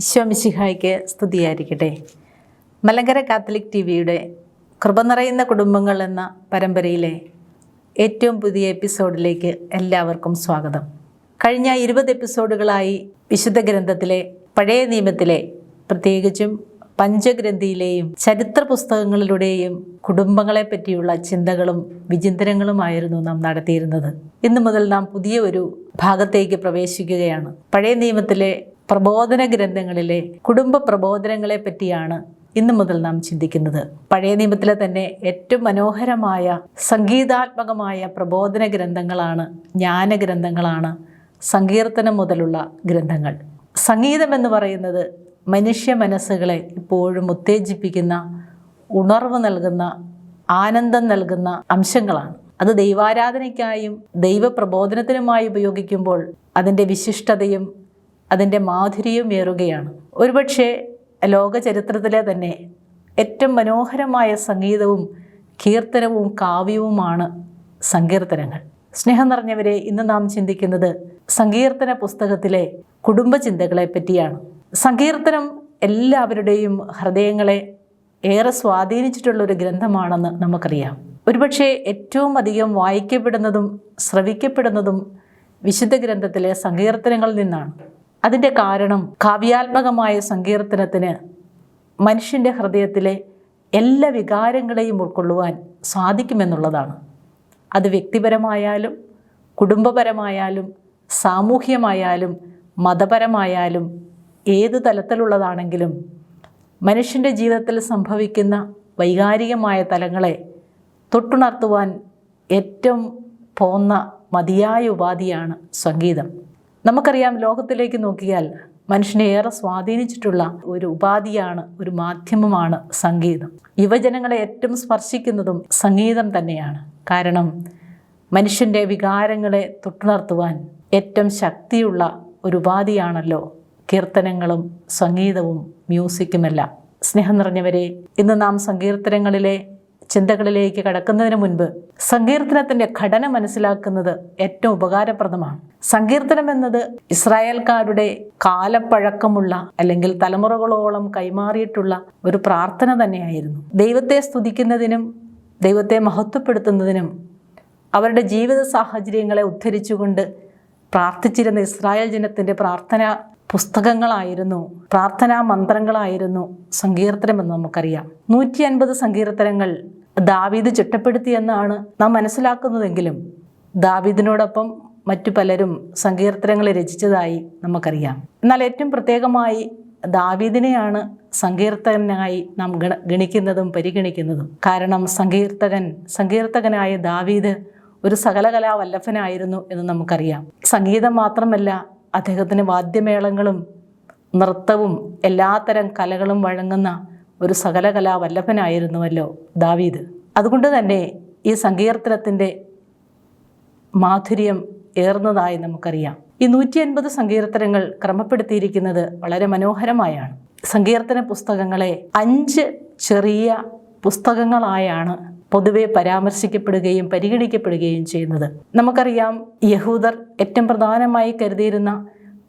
ഈശോമിശിഹായ്ക്ക് സ്തുതിയായിരിക്കട്ടെ. Malankara Catholic T വിയുടെ കൃപ നിറയുന്ന കുടുംബങ്ങൾ എന്ന പരമ്പരയിലെ ഏറ്റവും പുതിയ എപ്പിസോഡിലേക്ക് എല്ലാവർക്കും സ്വാഗതം. കഴിഞ്ഞ ഇരുപത് എപ്പിസോഡുകളായി വിശുദ്ധ ഗ്രന്ഥത്തിലെ പഴയ നിയമത്തിലെ പ്രത്യേകിച്ചും പഞ്ചഗ്രന്ഥിയിലെയും ചരിത്ര പുസ്തകങ്ങളിലൂടെയും കുടുംബങ്ങളെ പറ്റിയുള്ള ചിന്തകളും വിചിന്തനങ്ങളുമായിരുന്നു നാം നടത്തിയിരുന്നത്. ഇന്നു മുതൽ നാം പുതിയ ഒരു ഭാഗത്തേക്ക് പ്രവേശിക്കുകയാണ്. പഴയ നിയമത്തിലെ പ്രബോധന ഗ്രന്ഥങ്ങളിലെ കുടുംബ പ്രബോധനങ്ങളെ പറ്റിയാണ് ഇന്നു മുതൽ നാം ചിന്തിക്കുന്നത്. പഴയ നിയമത്തിലെ തന്നെ ഏറ്റവും മനോഹരമായ സംഗീതാത്മകമായ പ്രബോധന ഗ്രന്ഥങ്ങളാണ് ജ്ഞാന ഗ്രന്ഥങ്ങളാണ് സങ്കീർത്തനം മുതലുള്ള ഗ്രന്ഥങ്ങൾ. സംഗീതം എന്ന് പറയുന്നത് മനുഷ്യ മനസ്സുകളെ ഇപ്പോഴും ഉത്തേജിപ്പിക്കുന്ന ഉണർവ് നൽകുന്ന ആനന്ദം നൽകുന്ന അംശങ്ങളാണ്. അത് ദൈവാരാധനയ്ക്കായും ദൈവപ്രബോധനത്തിനുമായി ഉപയോഗിക്കുമ്പോൾ അതിന്റെ വിശിഷ്ടതയും അതിന്റെ മാധുര്യമേറുകയാണ് ഒരുപക്ഷെ ലോക ചരിത്രത്തിലെ തന്നെ ഏറ്റവും മനോഹരമായ സംഗീതവും കീർത്തനവും കാവ്യവുമാണ് സങ്കീർത്തനങ്ങൾ. സ്നേഹം നിറഞ്ഞവരെ ഇന്ന് നാം ചിന്തിക്കുന്നത് സങ്കീർത്തന പുസ്തകത്തിലെ കുടുംബ ചിന്തകളെ പറ്റിയാണ്. സങ്കീർത്തനം എല്ലാവരുടെയും ഹൃദയങ്ങളെ ഏറെ സ്വാധീനിച്ചിട്ടുള്ള ഒരു ഗ്രന്ഥമാണെന്ന് നമുക്കറിയാം. ഒരുപക്ഷെ ഏറ്റവും അധികം വായിക്കപ്പെടുന്നതും ശ്രവിക്കപ്പെടുന്നതും വിശുദ്ധ ഗ്രന്ഥത്തിലെ സങ്കീർത്തനങ്ങളിൽ നിന്നാണ്. അതിന്റെ കാരണം കാവ്യാത്മകമായ സങ്കീർത്തനത്തിന് മനുഷ്യന്റെ ഹൃദയത്തിലെ എല്ലാ വികാരങ്ങളെയും ഉൾക്കൊള്ളുവാൻ സാധിക്കുമെന്നുള്ളതാണ്. അത് വ്യക്തിപരമായാലും കുടുംബപരമായാലും സാമൂഹ്യമായാലും മതപരമായാലും ഏത് തലത്തിലുള്ളതാണെങ്കിലും മനുഷ്യന്റെ ജീവിതത്തിൽ സംഭവിക്കുന്ന വൈകാരികമായ തലങ്ങളെ തൊട്ടുണർത്തുവാൻ ഏറ്റവും പോന്ന മതിയായ ഉപാധിയാണ് സംഗീതം. നമുക്കറിയാം ലോകത്തിലേക്ക് നോക്കിയാൽ മനുഷ്യനെ ഏറെ സ്വാധീനിച്ചിട്ടുള്ള ഒരു ഉപാധിയാണ് ഒരു മാധ്യമമാണ് സംഗീതം. യുവജനങ്ങളെ ഏറ്റവും സ്പർശിക്കുന്നതും സംഗീതം തന്നെയാണ്. കാരണം മനുഷ്യന്റെ വികാരങ്ങളെ തൊട്ടുണർത്തുവാൻ ഏറ്റവും ശക്തിയുള്ള ഒരു ഉപാധിയാണല്ലോ കീർത്തനങ്ങളും സംഗീതവും മ്യൂസിക്കുമെല്ലാം. സ്നേഹം നിറഞ്ഞവരെ ഇന്ന് നാം സങ്കീർത്തനങ്ങളിലെ ചിന്തകളിലേക്ക് കടക്കുന്നതിന് മുൻപ് സങ്കീർത്തനത്തിന്റെ ഘടന മനസ്സിലാക്കുന്നത് ഏറ്റവും ഉപകാരപ്രദമാണ്. സങ്കീർത്തനം എന്നത് ഇസ്രായേൽക്കാരുടെ കാലപ്പഴക്കമുള്ള അല്ലെങ്കിൽ തലമുറകളോളം കൈമാറിയിട്ടുള്ള ഒരു പ്രാർത്ഥന തന്നെയായിരുന്നു. ദൈവത്തെ സ്തുതിക്കുന്നതിനും ദൈവത്തെ മഹത്വപ്പെടുത്തുന്നതിനും അവരുടെ ജീവിത സാഹചര്യങ്ങളെ ഉദ്ധരിച്ചുകൊണ്ട് പ്രാർത്ഥിച്ചിരുന്ന ഇസ്രായേൽ ജനത്തിന്റെ പ്രാർത്ഥന പുസ്തകങ്ങളായിരുന്നു പ്രാർത്ഥനാ മന്ത്രങ്ങളായിരുന്നു സങ്കീർത്തനമെന്ന് നമുക്കറിയാം. നൂറ്റി അൻപത് സങ്കീർത്തനങ്ങൾ ദാവീദ് ചിട്ടപ്പെടുത്തിയെന്നാണ് നാം മനസ്സിലാക്കുന്നതെങ്കിലും ദാവീദിനോടൊപ്പം മറ്റു പലരും സങ്കീർത്തനങ്ങൾ രചിച്ചതായി നമുക്കറിയാം. എന്നാൽ ഏറ്റവും പ്രത്യേകമായി ദാവീദിനെയാണ് സങ്കീർത്തകനായി നാം ഗണ ഗണിക്കുന്നതും പരിഗണിക്കുന്നതും. കാരണം സങ്കീർത്തകൻ സങ്കീർത്തകനായ ദാവീദ് ഒരു സകലകലാ വല്ലഭനായിരുന്നു എന്ന് നമുക്കറിയാം. സംഗീതം മാത്രമല്ല അദ്ദേഹത്തിന് വാദ്യമേളങ്ങളും നൃത്തവും എല്ലാത്തരം കലകളും വഴങ്ങുന്ന ഒരു സകലകലാ വല്ലഭനായിരുന്നുവല്ലോ ദാവീദ്. അതുകൊണ്ട് തന്നെ ഈ സങ്കീർത്തനത്തിന്റെ മാധുര്യം ഏർന്നതായി നമുക്കറിയാം. ഈ നൂറ്റി അൻപത് സങ്കീർത്തനങ്ങൾ ക്രമപ്പെടുത്തിയിരിക്കുന്നത് വളരെ മനോഹരമായാണ്. സങ്കീർത്തന പുസ്തകങ്ങളെ അഞ്ച് ചെറിയ പുസ്തകങ്ങളായാണ് പൊതുവെ പരാമർശിക്കപ്പെടുകയും പരിഗണിക്കപ്പെടുകയും ചെയ്യുന്നത്. നമുക്കറിയാം യഹൂദർ ഏറ്റവും പ്രധാനമായി കരുതിയിരുന്ന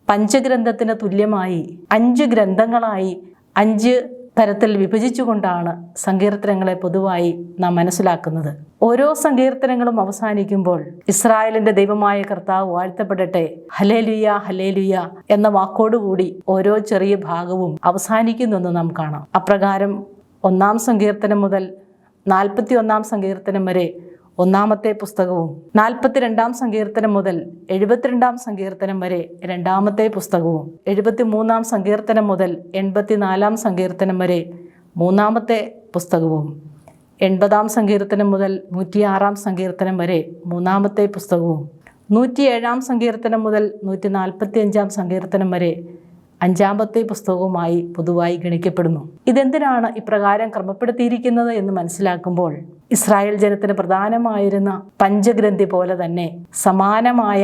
പഞ്ചഗ്രന്ഥത്തിന് തുല്യമായി അഞ്ച് ഗ്രന്ഥങ്ങളായി അഞ്ച് തരത്തിൽ വിഭജിച്ചുകൊണ്ടാണ് സങ്കീർത്തനങ്ങളെ പൊതുവായി നാം മനസ്സിലാക്കുന്നത്. ഓരോ സങ്കീർത്തനങ്ങളും അവസാനിക്കുമ്പോൾ ഇസ്രായേലിന്റെ ദൈവമായ കർത്താവ് വാഴ്ത്തപ്പെടട്ടെ ഹലേലുയ ഹലേലുയ എന്ന വാക്കോടുകൂടി ഓരോ ചെറിയ ഭാഗവും അവസാനിക്കുന്നെന്ന് നാം കാണാം. അപ്രകാരം ഒന്നാം സങ്കീർത്തനം മുതൽ നാൽപ്പത്തി ഒന്നാം സങ്കീർത്തനം വരെ ഒന്നാമത്തെ പുസ്തകവും നാൽപ്പത്തിരണ്ടാം സങ്കീർത്തനം മുതൽ എഴുപത്തിരണ്ടാം സങ്കീർത്തനം വരെ രണ്ടാമത്തെ പുസ്തകവും എഴുപത്തി മൂന്നാം സങ്കീർത്തനം മുതൽ എൺപത്തിനാലാം സങ്കീർത്തനം വരെ മൂന്നാമത്തെ പുസ്തകവും എൺപതാം സങ്കീർത്തനം മുതൽ നൂറ്റിയാറാം സങ്കീർത്തനം വരെ മൂന്നാമത്തെ പുസ്തകവും നൂറ്റിയേഴാം സങ്കീർത്തനം മുതൽ നൂറ്റി നാൽപ്പത്തി അഞ്ചാം സങ്കീർത്തനം വരെ അഞ്ചാമത്തെ പുസ്തകവുമായി പൊതുവായി ഗണിക്കപ്പെടുന്നു. ഇതെന്തിനാണ് ഇപ്രകാരം ക്രമപ്പെടുത്തിയിരിക്കുന്നത് എന്ന് മനസ്സിലാക്കുമ്പോൾ ഇസ്രായേൽ ജനത്തിന് പ്രധാനമായിരുന്ന പഞ്ചഗ്രന്ഥി പോലെ തന്നെ സമാനമായ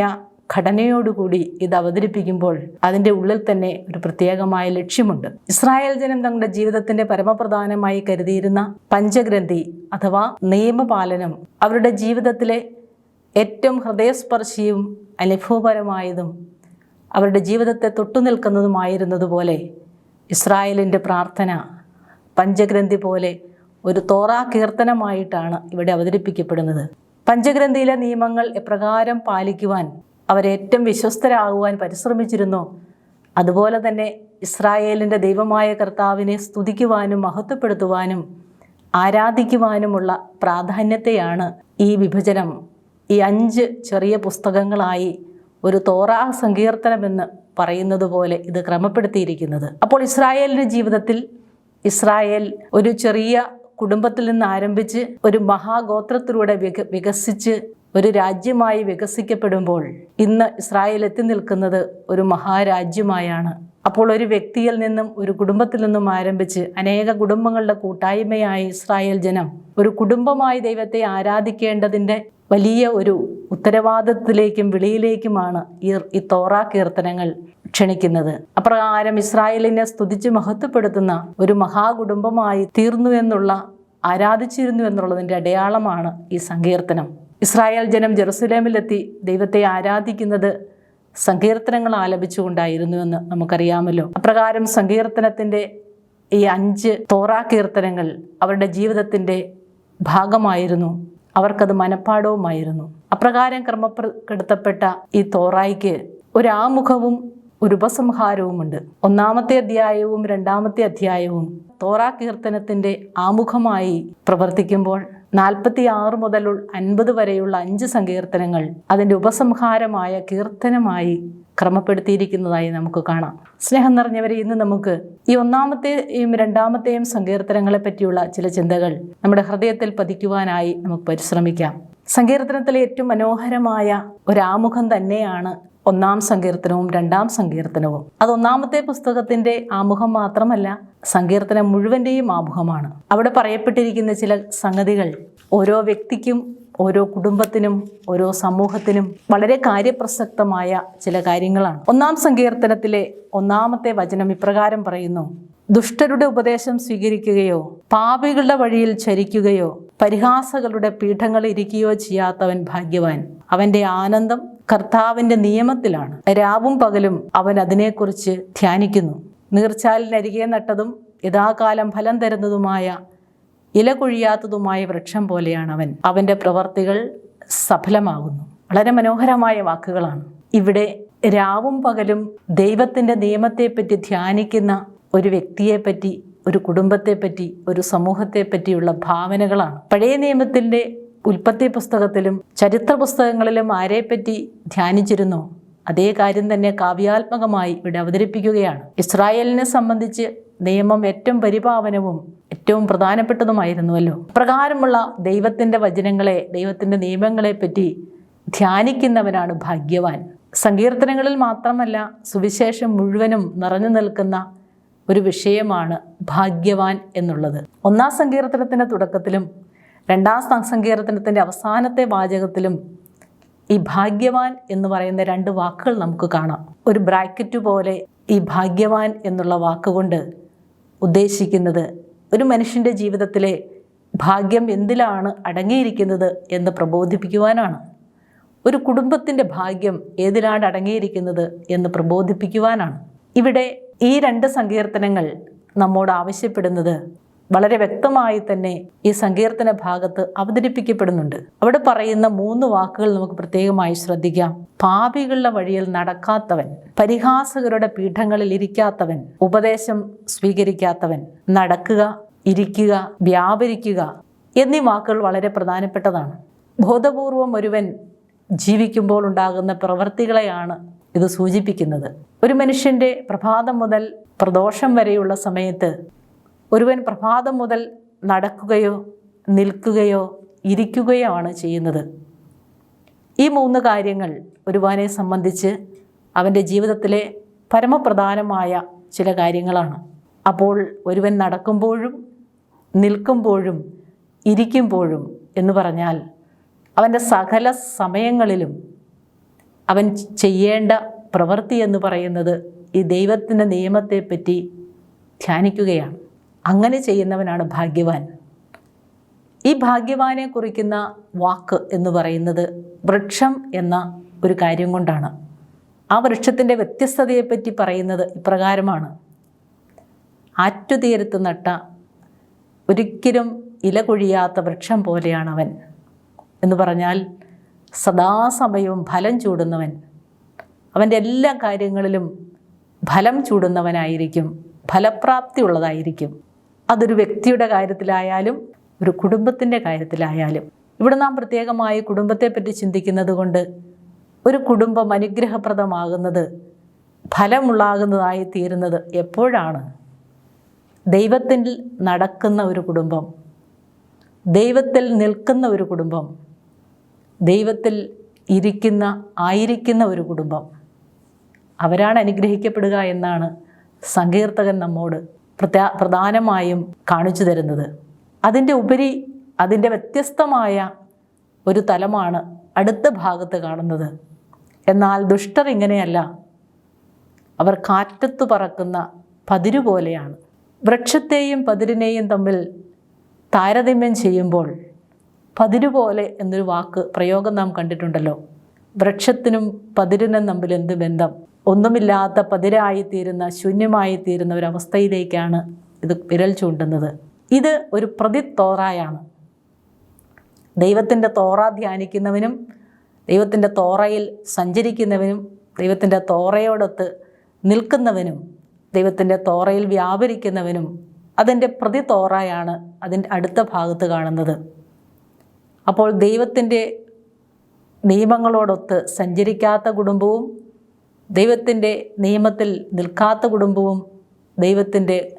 ഘടനയോടുകൂടി ഇത് അവതരിപ്പിക്കുമ്പോൾ അതിന്റെ ഉള്ളിൽ തന്നെ ഒരു പ്രത്യേകമായ ലക്ഷ്യമുണ്ട്. ഇസ്രായേൽ ജനം തങ്ങളുടെ ജീവിതത്തിന്റെ പരമപ്രധാനമായി കരുതിയിരുന്ന പഞ്ചഗ്രന്ഥി അഥവാ നിയമപാലനം അവരുടെ ജീവിതത്തിലെ ഏറ്റവും ഹൃദയസ്പർശിയും അനുഭവപരമായതും അവരുടെ ജീവിതത്തെ തൊട്ടുനിൽക്കുന്നതുമായിരുന്നതുപോലെ ഇസ്രായേലിന്റെ പ്രാർത്ഥന പഞ്ചഗ്രന്ഥി പോലെ ഒരു തോറാ കീർത്തനമായിട്ടാണ് ഇവിടെ അവതരിപ്പിക്കപ്പെടുന്നത്. പഞ്ചഗ്രന്ഥിയിലെ നിയമങ്ങൾ എപ്രകാരം പാലിക്കുവാൻ അവരേറ്റവും വിശ്വസ്തരാകുവാൻ പരിശ്രമിച്ചിരുന്നോ? അതുപോലെ തന്നെ ഇസ്രായേലിന്റെ ദൈവമായ കർത്താവിനെ സ്തുതിക്കുവാനും മഹത്വപ്പെടുത്തുവാനും ആരാധിക്കുവാനുമുള്ള പ്രാധാന്യത്തെയാണ് ഈ വിഭജനം. ഈ അഞ്ച് ചെറിയ പുസ്തകങ്ങളായി ഒരു തോറാ സങ്കീർത്തനമെന്ന് പറയുന്നത് പോലെ ഇത് ക്രമപ്പെടുത്തിയിരിക്കുന്നത്. അപ്പോൾ ഇസ്രായേലിന്റെ ജീവിതത്തിൽ ഇസ്രായേൽ ഒരു ചെറിയ കുടുംബത്തിൽ നിന്ന് ആരംഭിച്ച് ഒരു മഹാഗോത്രത്തിലൂടെ വിക വികസിച്ച് ഒരു രാജ്യമായി വികസിക്കപ്പെടുമ്പോൾ ഇന്ന് ഇസ്രായേൽ എത്തി നിൽക്കുന്നത് ഒരു മഹാരാജ്യമായാണ്. അപ്പോൾ ഒരു വ്യക്തിയിൽ നിന്നും ഒരു കുടുംബത്തിൽ നിന്നും ആരംഭിച്ച് അനേക കുടുംബങ്ങളുടെ കൂട്ടായ്മയായി ഇസ്രായേൽ ജനം ഒരു കുടുംബമായി ദൈവത്തെ ആരാധിക്കേണ്ടതിന്റെ വലിയ ഒരു ഉത്തരവാദിത്വത്തിലേക്കും വിളിയിലേക്കുമാണ് ഈ ഈ തോറാ കീർത്തനങ്ങൾ ക്ഷണിക്കുന്നത്. അപ്രകാരം ഇസ്രായേലിനെ സ്തുതിച്ച് മഹത്വപ്പെടുത്തുന്ന ഒരു മഹാകുടുംബമായി തീർന്നു എന്നുള്ള ആരാധിച്ചിരുന്നു എന്നുള്ളതിന്റെ അടയാളമാണ് ഈ സങ്കീർത്തനം. ഇസ്രായേൽ ജനം ജെറുസലേമിലെത്തി ദൈവത്തെ ആരാധിക്കുന്നത് സങ്കീർത്തനങ്ങൾ ആലപിച്ചുകൊണ്ടായിരുന്നുവെന്ന് നമുക്കറിയാമല്ലോ. അപ്രകാരം സങ്കീർത്തനത്തിന്റെ ഈ അഞ്ച് തോറാ കീർത്തനങ്ങൾ അവരുടെ ജീവിതത്തിന്റെ ഭാഗമായിരുന്നു. അവർക്കത് മനഃപ്പാടവുമായിരുന്നു അപ്രകാരം ക്രമപ്പെടുത്തപ്പെട്ട ഈ തോറായിക്ക് ഒരു ആമുഖവും ഒരു ഉപസംഹാരവുമുണ്ട് ഒന്നാമത്തെ അധ്യായവും രണ്ടാമത്തെ അധ്യായവും തോറാ കീർത്തനത്തിന്റെ ആമുഖമായി പ്രവർത്തിക്കുമ്പോൾ നാൽപ്പത്തി ആറ് മുതൽ അൻപത് വരെയുള്ള അഞ്ച് സങ്കീർത്തനങ്ങൾ അതിന്റെ ഉപസംഹാരമായ കീർത്തനമായി ക്രമപ്പെടുത്തിയിരിക്കുന്നതായി നമുക്ക് കാണാം. സ്നേഹം നിറഞ്ഞവരെ ഇന്ന് നമുക്ക് ഈ ഒന്നാമത്തെയും രണ്ടാമത്തെയും സങ്കീർത്തനങ്ങളെ പറ്റിയുള്ള ചില ചിന്തകൾ നമ്മുടെ ഹൃദയത്തിൽ പതിക്കുവാനായി നമുക്ക് പരിശ്രമിക്കാം. സങ്കീർത്തനത്തിലെ ഏറ്റവും മനോഹരമായ ഒരാമുഖം തന്നെയാണ് ഒന്നാം സങ്കീർത്തനവും രണ്ടാം സങ്കീർത്തനവും. അത് ഒന്നാമത്തെ പുസ്തകത്തിന്റെ ആമുഖം മാത്രമല്ല സങ്കീർത്തനം മുഴുവന്റെയും ആമുഖമാണ്. അവിടെ പറയപ്പെട്ടിരിക്കുന്ന ചില സംഗതികൾ ഓരോ വ്യക്തിക്കും ഓരോ കുടുംബത്തിനും ഓരോ സമൂഹത്തിനും വളരെ കാര്യപ്രസക്തമായ ചില കാര്യങ്ങളാണ്. ഒന്നാം സങ്കീർത്തനത്തിലെ ഒന്നാമത്തെ വചനം ഇപ്രകാരം പറയുന്നു. ദുഷ്ടരുടെ ഉപദേശം സ്വീകരിക്കുകയോ പാപികളുടെ വഴിയിൽ ചരിക്കുകയോ പരിഹാസകളുടെ പീഠങ്ങളിൽ ഇരിക്കുകയോ ചെയ്യാത്തവൻ ഭാഗ്യവാൻ. അവന്റെ ആനന്ദം കർത്താവിന്റെ നിയമത്തിലാണ്. രാവും പകലും അവൻ അതിനെക്കുറിച്ച് ധ്യാനിക്കുന്നു. നീർച്ചാലിനരികെ നട്ടതും യഥാകാലം ഫലം തരുന്നതുമായ ഇല കൊഴിയാത്തതുമായ വൃക്ഷം പോലെയാണ് അവൻ. അവന്റെ പ്രവർത്തികൾ സഫലമാകുന്നു. വളരെ മനോഹരമായ വാക്കുകളാണ്. ഇവിടെ രാവും പകലും ദൈവത്തിന്റെ നിയമത്തെപ്പറ്റി ധ്യാനിക്കുന്ന ഒരു വ്യക്തിയെപ്പറ്റി ഒരു കുടുംബത്തെപ്പറ്റി ഒരു സമൂഹത്തെപ്പറ്റിയുള്ള ഭാവനകളാണ്. പഴയ നിയമത്തിന്റെ ഉൽപ്പത്തി പുസ്തകത്തിലും ചരിത്ര പുസ്തകങ്ങളിലും ആരെപ്പറ്റി ധ്യാനിച്ചിരുന്നോ? അതേ കാര്യം തന്നെ കാവ്യാത്മകമായി ഇവിടെ അവതരിപ്പിക്കുകയാണ്. ഇസ്രായേലിനെ സംബന്ധിച്ച് നിയമം ഏറ്റവും പരിപാവനവും ഏറ്റവും പ്രധാനപ്പെട്ടതുമായിരുന്നുവല്ലോ. പ്രകാരമുള്ള ദൈവത്തിന്റെ വചനങ്ങളെ ദൈവത്തിന്റെ നിയമങ്ങളെ പറ്റി ധ്യാനിക്കുന്നവനാണ് ഭാഗ്യവാൻ. സങ്കീർത്തനങ്ങളിൽ മാത്രമല്ല സുവിശേഷം മുഴുവനും നിറഞ്ഞു നിൽക്കുന്ന ഒരു വിഷയമാണ് ഭാഗ്യവാൻ എന്നുള്ളത്. ഒന്നാം സങ്കീർത്തനത്തിന്റെ തുടക്കത്തിലും രണ്ടാം സങ്കീർത്തനത്തിന്റെ അവസാനത്തെ വാചകത്തിലും ഈ ഭാഗ്യവാൻ എന്ന് പറയുന്ന രണ്ട് വാക്കുകൾ നമുക്ക് കാണാം. ഒരു ബ്രാക്കറ്റ് പോലെ ഈ ഭാഗ്യവാൻ എന്നുള്ള വാക്കുകൊണ്ട് ഉദ്ദേശിക്കുന്നത് ഒരു മനുഷ്യന്റെ ജീവിതത്തിലെ ഭാഗ്യം എന്തിലാണ് അടങ്ങിയിരിക്കുന്നത് എന്ന് പ്രബോധിപ്പിക്കുവാനാണ്. ഒരു കുടുംബത്തിന്റെ ഭാഗ്യം ഏതിലാണ് അടങ്ങിയിരിക്കുന്നത് എന്ന് പ്രബോധിപ്പിക്കുവാനാണ്. ഇവിടെ ഈ രണ്ട് സങ്കീർത്തനങ്ങൾ നമ്മോട് ആവശ്യപ്പെടുന്നത് വളരെ വ്യക്തമായി തന്നെ ഈ സങ്കീർത്തന ഭാഗത്ത് അവതരിപ്പിക്കപ്പെടുന്നുണ്ട്. അവിടെ പറയുന്ന മൂന്ന് വാക്കുകൾ നമുക്ക് പ്രത്യേകമായി ശ്രദ്ധിക്കാം. പാപികളുടെ വഴിയിൽ നടക്കാത്തവൻ പരിഹാസകരുടെ പീഠങ്ങളിൽ ഇരിക്കാത്തവൻ ഉപദേശം സ്വീകരിക്കാത്തവൻ നടക്കുക ഇരിക്കുക വ്യാപരിക്കുക എന്നീ വാക്കുകൾ വളരെ പ്രധാനപ്പെട്ടതാണ്. ബോധപൂർവം ഒരുവൻ ജീവിക്കുമ്പോൾ ഉണ്ടാകുന്ന പ്രവൃത്തികളെയാണ് ഇത് സൂചിപ്പിക്കുന്നത്. ഒരു മനുഷ്യന്റെ പ്രഭാതം മുതൽ പ്രദോഷം വരെയുള്ള സമയത്ത് ഒരുവൻ പ്രഭാതം മുതൽ നടക്കുകയോ നിൽക്കുകയോ ഇരിക്കുകയോ ആണ് ചെയ്യുന്നത്. ഈ മൂന്ന് കാര്യങ്ങൾ ഒരുവനെ സംബന്ധിച്ച് അവന്റെ ജീവിതത്തിലെ പരമപ്രധാനമായ ചില കാര്യങ്ങളാണ്. അപ്പോൾ ഒരുവൻ നടക്കുമ്പോഴും നിൽക്കുമ്പോഴും ഇരിക്കുമ്പോഴും എന്ന് പറഞ്ഞാൽ അവന്റെ സകല സമയങ്ങളിലും അവൻ ചെയ്യേണ്ട പ്രവൃത്തി എന്ന് പറയുന്നത് ഈ ദൈവത്തിന്റെ നിയമത്തെപ്പറ്റി ധ്യാനിക്കുകയാണ്. അങ്ങനെ ചെയ്യുന്നവനാണ് ഭാഗ്യവാൻ. ഈ ഭാഗ്യവാനെ കുറിക്കുന്ന വാക്ക് എന്ന് പറയുന്നത് വൃക്ഷം എന്ന ഒരു കാര്യം കൊണ്ടാണ്. ആ വൃക്ഷത്തിന്റെ വ്യത്യസ്തതയെപ്പറ്റി പറയുന്നത് ഇപ്രകാരമാണ്. ആറ്റുതീരത്ത് നട്ട ഒരിക്കലും ഇല കൊഴിയാത്ത വൃക്ഷം പോലെയാണ് അവൻ എന്ന് പറഞ്ഞാൽ സദാസമയവും ഫലം ചൂടുന്നവൻ. അവന്റെ എല്ലാ കാര്യങ്ങളിലും ഫലം ചൂടുന്നവനായിരിക്കും ഫലപ്രാപ്തി ഉള്ളതായിരിക്കും അതൊരു വ്യക്തിയുടെ കാര്യത്തിലായാലും ഒരു കുടുംബത്തിന്റെ കാര്യത്തിലായാലും. ഇവിടെ നാം പ്രത്യേകമായി കുടുംബത്തെപ്പറ്റി ചിന്തിക്കുന്നത് കൊണ്ട് ഒരു കുടുംബം അനുഗ്രഹപ്രദമാകുന്നത് ഫലമുള്ളാകുന്നതായി തീരുന്നത് എപ്പോഴാണ്? ദൈവത്തിൽ നടക്കുന്ന ഒരു കുടുംബം ദൈവത്തിൽ നിൽക്കുന്ന ഒരു കുടുംബം ദൈവത്തിൽ ഇരിക്കുന്ന ആയിരിക്കുന്ന ഒരു കുടുംബം. അവരാണ് അനുഗ്രഹിക്കപ്പെടുക എന്നാണ് സങ്കീർത്തകൻ നമ്മോട് പ്രത്യാ പ്രധാനമായും കാണിച്ചു തരുന്നത്. അതിന്റെ ഉപരി അതിന്റെ വ്യത്യസ്തമായ ഒരു തലമാണ് അടുത്ത ഭാഗത്ത് കാണുന്നത്. എന്നാൽ ദുഷ്ടർ ഇങ്ങനെയല്ല. അവർ കാറ്റത്തു പറക്കുന്ന പതിരു പോലെയാണ്. വൃക്ഷത്തെയും പതിരിനെയും തമ്മിൽ താരതമ്യം ചെയ്യുമ്പോൾ പതിരുപോലെ എന്നൊരു വാക്ക് പ്രയോഗം നാം കണ്ടിട്ടുണ്ടല്ലോ. വൃക്ഷത്തിനും പതിരിനും തമ്മിൽ എന്ത് ബന്ധം? ഒന്നുമില്ലാത്ത പതിരായിത്തീരുന്ന ശൂന്യമായിത്തീരുന്ന ഒരവസ്ഥയിലേക്കാണ് ഇത് വിരൽ ചൂണ്ടുന്നത്. ഇത് ഒരു പ്രതിത്തോറായാണ് ദൈവത്തിന്റെ തോറ ധ്യാനിക്കുന്നവനും ദൈവത്തിന്റെ തോറയിൽ സഞ്ചരിക്കുന്നവനും ദൈവത്തിന്റെ തോറയോടൊത്ത് നിൽക്കുന്നവനും ദൈവത്തിന്റെ തോറയിൽ വ്യാപരിക്കുന്നവനും അതിന്റെ പ്രതി തോറയാണ് അതിന്റെ അടുത്ത ഭാഗത്ത് കാണുന്നത്. അപ്പോൾ ദൈവത്തിന്റെ നിയമങ്ങളോടൊത്ത് സഞ്ചരിക്കാത്ത കുടുംബവും ദൈവത്തിന്റെ നിയമത്തിൽ നിൽക്കാത്ത കുടുംബവും ദൈവത്തിന്റെ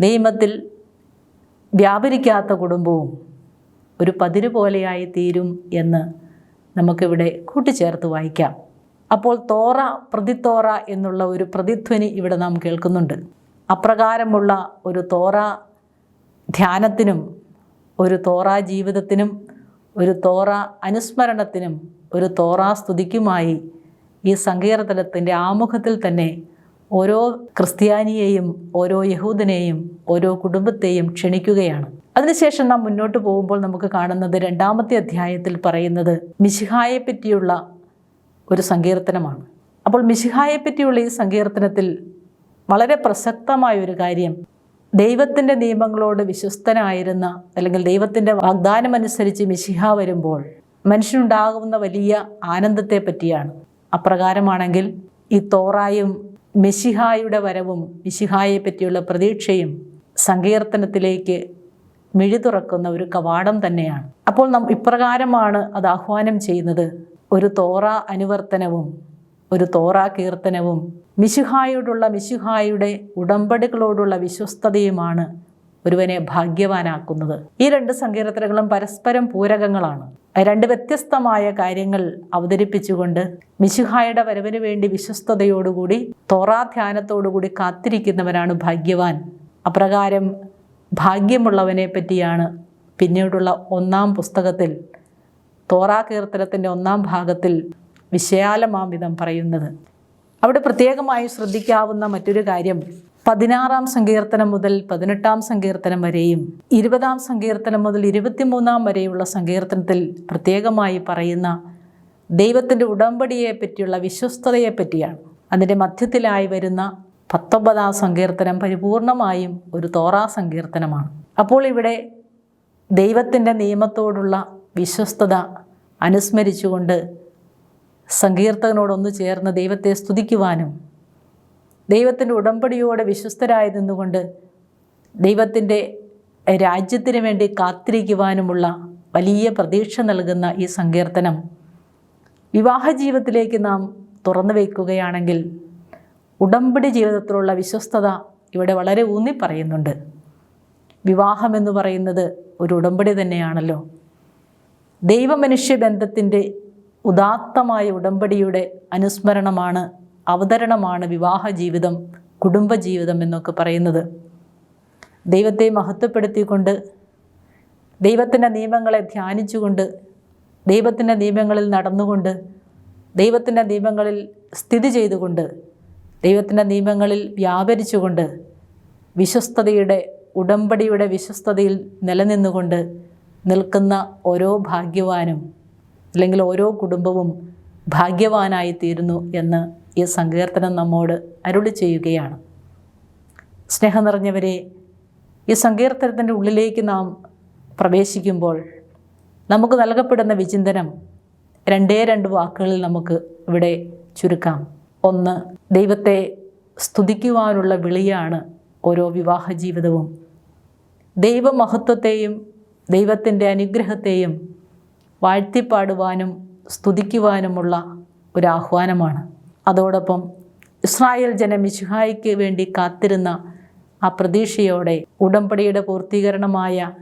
നിയമത്തിൽ വ്യാപരിക്കാത്ത കുടുംബവും ഒരു പതിര് പോലെയായി തീരും എന്ന് നമുക്കിവിടെ കൂട്ടിച്ചേർത്ത് വായിക്കാം. അപ്പോൾ തോറ പ്രതിത്തോറ എന്നുള്ള ഒരു പ്രതിധ്വനി ഇവിടെ നാം കേൾക്കുന്നുണ്ട്. അപ്രകാരമുള്ള ഒരു തോറ ധ്യാനത്തിനും ഒരു തോറ ജീവിതത്തിനും ഒരു തോറ അനുസ്മരണത്തിനും ഒരു തോറ സ്തുതിക്കുമായി ഈ സങ്കീർത്തനത്തിന്റെ ആമുഖത്തിൽ തന്നെ ഓരോ ക്രിസ്ത്യാനിയെയും ഓരോ യഹൂദനെയും ഓരോ കുടുംബത്തെയും ക്ഷണിക്കുകയാണ്. അതിനുശേഷം നാം മുന്നോട്ട് പോകുമ്പോൾ നമുക്ക് കാണുന്നത് രണ്ടാമത്തെ അധ്യായത്തിൽ പറയുന്നത് മിശിഹായെ പറ്റിയുള്ള ഒരു സങ്കീർത്തനമാണ്. അപ്പോൾ മിശിഹായെ പറ്റിയുള്ള ഈ സങ്കീർത്തനത്തിൽ വളരെ പ്രസക്തമായ ഒരു കാര്യം ദൈവത്തിന്റെ നിയമങ്ങളോട് വിശ്വസ്തനായിരുന്ന അല്ലെങ്കിൽ ദൈവത്തിന്റെ വാഗ്ദാനം അനുസരിച്ച് മിശിഹ വരുമ്പോൾ മനുഷ്യനുണ്ടാകുന്ന വലിയ ആനന്ദത്തെ പറ്റിയാണ് അപ്രകാരമാണെങ്കിൽ ഈ തോറായും മെസ്സിഹായുടെ വരവും മിശിഹായെ പറ്റിയുള്ള പ്രതീക്ഷയും സങ്കീർത്തനത്തിലേക്ക് മിഴി തുറക്കുന്ന ഒരു കവാടം തന്നെയാണ്. അപ്പോൾ നാം ഇപ്രകാരമാണ് അത് ആഹ്വാനം ചെയ്യുന്നത്. ഒരു തോറ അനുവർത്തനവും ഒരു തോറാ കീർത്തനവും മിശുഹായോടുള്ള മിശുഹായുടെ ഉടമ്പടികളോടുള്ള വിശ്വസ്തതയുമാണ് ഒരുവനെ ഭാഗ്യവാനാക്കുന്നത്. ഈ രണ്ട് സങ്കീർത്തനങ്ങളും പരസ്പരം പൂരകങ്ങളാണ്. രണ്ട് വ്യത്യസ്തമായ കാര്യങ്ങൾ അവതരിപ്പിച്ചുകൊണ്ട് മിശുഹായുടെ വരവിന് വേണ്ടി വിശ്വസ്തതയോടുകൂടി തോറാ ധ്യാനത്തോടുകൂടി കാത്തിരിക്കുന്നവനാണ് ഭാഗ്യവാൻ. അപ്രകാരം ഭാഗ്യമുള്ളവനെ പറ്റിയാണ് പിന്നീടുള്ള ഒന്നാം പുസ്തകത്തിൽ തോറാ കീർത്തനത്തിന്റെ ഒന്നാം ഭാഗത്തിൽ വിശാലമാംവിധം പറയുന്നത്. അവിടെ പ്രത്യേകമായി ശ്രദ്ധിക്കാവുന്ന മറ്റൊരു കാര്യം പതിനാറാം സങ്കീർത്തനം മുതൽ പതിനെട്ടാം സങ്കീർത്തനം വരെയും ഇരുപതാം സങ്കീർത്തനം മുതൽ ഇരുപത്തിമൂന്നാം വരെയുള്ള സങ്കീർത്തനത്തിൽ പ്രത്യേകമായി പറയുന്ന ദൈവത്തിന്റെ ഉടമ്പടിയെ പറ്റിയുള്ള വിശ്വസ്തതയെ പറ്റിയാണ്. അതിന്റെ മധ്യത്തിലായി വരുന്ന പത്തൊമ്പതാം സങ്കീർത്തനം പരിപൂർണമായും ഒരു തോറാ സങ്കീർത്തനമാണ്. അപ്പോൾ ഇവിടെ ദൈവത്തിന്റെ നിയമത്തോടുള്ള വിശ്വസ്തത അനുസ്മരിച്ചുകൊണ്ട് സങ്കീർത്തകനോടൊന്നു ചേർന്ന് ദൈവത്തെ സ്തുതിക്കുവാനും ദൈവത്തിന്റെ ഉടമ്പടിയോടെ വിശ്വസ്തരായി നിന്നുകൊണ്ട് ദൈവത്തിന്റെ രാജ്യത്തിന് വേണ്ടി കാത്തിരിക്കുവാനുമുള്ള വലിയ പ്രതീക്ഷ നൽകുന്ന ഈ സങ്കീർത്തനം വിവാഹ ജീവിതത്തിലേക്ക് നാം തുറന്നു വയ്ക്കുകയാണെങ്കിൽ ഉടമ്പടി ജീവിതത്തിലുള്ള വിശ്വസ്തത ഇവിടെ വളരെ ഊന്നി പറയുന്നുണ്ട്. വിവാഹമെന്ന് പറയുന്നത് ഒരു ഉടമ്പടി തന്നെയാണല്ലോ. ദൈവമനുഷ്യ ബന്ധത്തിന്റെ ഉദാത്തമായ ഉടമ്പടിയുടെ അനുസ്മരണമാണ് അവതരണമാണ് വിവാഹ ജീവിതം കുടുംബജീവിതം എന്നൊക്കെ പറയുന്നത്. ദൈവത്തെ മഹത്വപ്പെടുത്തിക്കൊണ്ട് ദൈവത്തിന്റെ നിയമങ്ങളെ ധ്യാനിച്ചുകൊണ്ട് ദൈവത്തിന്റെ നിയമങ്ങളിൽ നടന്നുകൊണ്ട് ദൈവത്തിന്റെ നിയമങ്ങളിൽ സ്ഥിതി ചെയ്തുകൊണ്ട് ദൈവത്തിന്റെ നിയമങ്ങളിൽ വ്യാപരിച്ചുകൊണ്ട് വിശ്വസ്തതയുടെ ഉടമ്പടിയുടെ വിശ്വസ്തതയിൽ നിലനിന്നുകൊണ്ട് നിൽക്കുന്ന ഓരോ ഭാഗ്യവാനും അല്ലെങ്കിൽ ഓരോ കുടുംബവും ഭാഗ്യവാനായി തീരുന്നു എന്ന് ഈ സങ്കീർത്തനം നമ്മോട് അരുളി ചെയ്യുകയാണ്. സ്നേഹം നിറഞ്ഞവരെ ഈ സങ്കീർത്തനത്തിന്റെ ഉള്ളിലേക്ക് നാം പ്രവേശിക്കുമ്പോൾ നമുക്ക് നൽകപ്പെടുന്ന വിചിന്തനം രണ്ടേ രണ്ട് വാക്കുകളിൽ നമുക്ക് ഇവിടെ ചുരുക്കാം. ഒന്ന് ദൈവത്തെ സ്തുതിക്കുവാനുള്ള വിളിയാണ് ഓരോ വിവാഹ ജീവിതവും. ദൈവമഹത്വത്തെയും ദൈവത്തിന്റെ അനുഗ്രഹത്തെയും വാഴ്ത്തിപ്പാടുവാനും സ്തുതിക്കുവാനുമുള്ള ഒരു ആഹ്വാനമാണ് അതോടൊപ്പം ഇസ്രായേൽ ജനമിശുഹായിക്ക് വേണ്ടി കാത്തിരുന്ന ആ പ്രതീക്ഷയോടെ ഉടമ്പടിയുടെ പൂർത്തീകരണമായ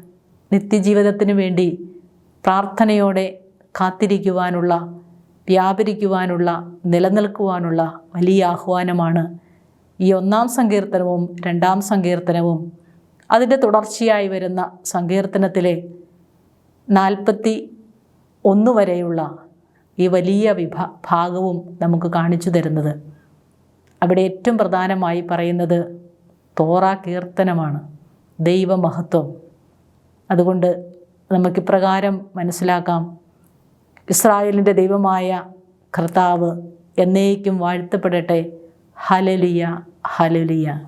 നിത്യജീവിതത്തിനു വേണ്ടി പ്രാർത്ഥനയോടെ കാത്തിരിക്കുവാനുള്ള വ്യാപരിക്കുവാനുള്ള നിലനിൽക്കുവാനുള്ള വലിയ ആഹ്വാനമാണ് ഈ ഒന്നാം സങ്കീർത്തനവും രണ്ടാം സങ്കീർത്തനവും. അതിന്റെ തുടർച്ചയായി വരുന്ന സങ്കീർത്തനത്തിലെ നാൽപ്പത്തി ഒന്ന് വരെയുള്ള ഈ വലിയ വിഭാ ഭാഗവും നമുക്ക് കാണിച്ചു തരുന്നത്. അവിടെ ഏറ്റവും പ്രധാനമായി പറയുന്നത് തോറ കീർത്തനമാണ് ദൈവമഹത്വം. അതുകൊണ്ട് നമുക്കിപ്രകാരം മനസ്സിലാക്കാം. ഇസ്രായേലിന്റെ ദൈവമായ കർത്താവ് എന്നേക്കും വാഴ്ത്തപ്പെടട്ടെ. ഹലലിയ ഹലലിയ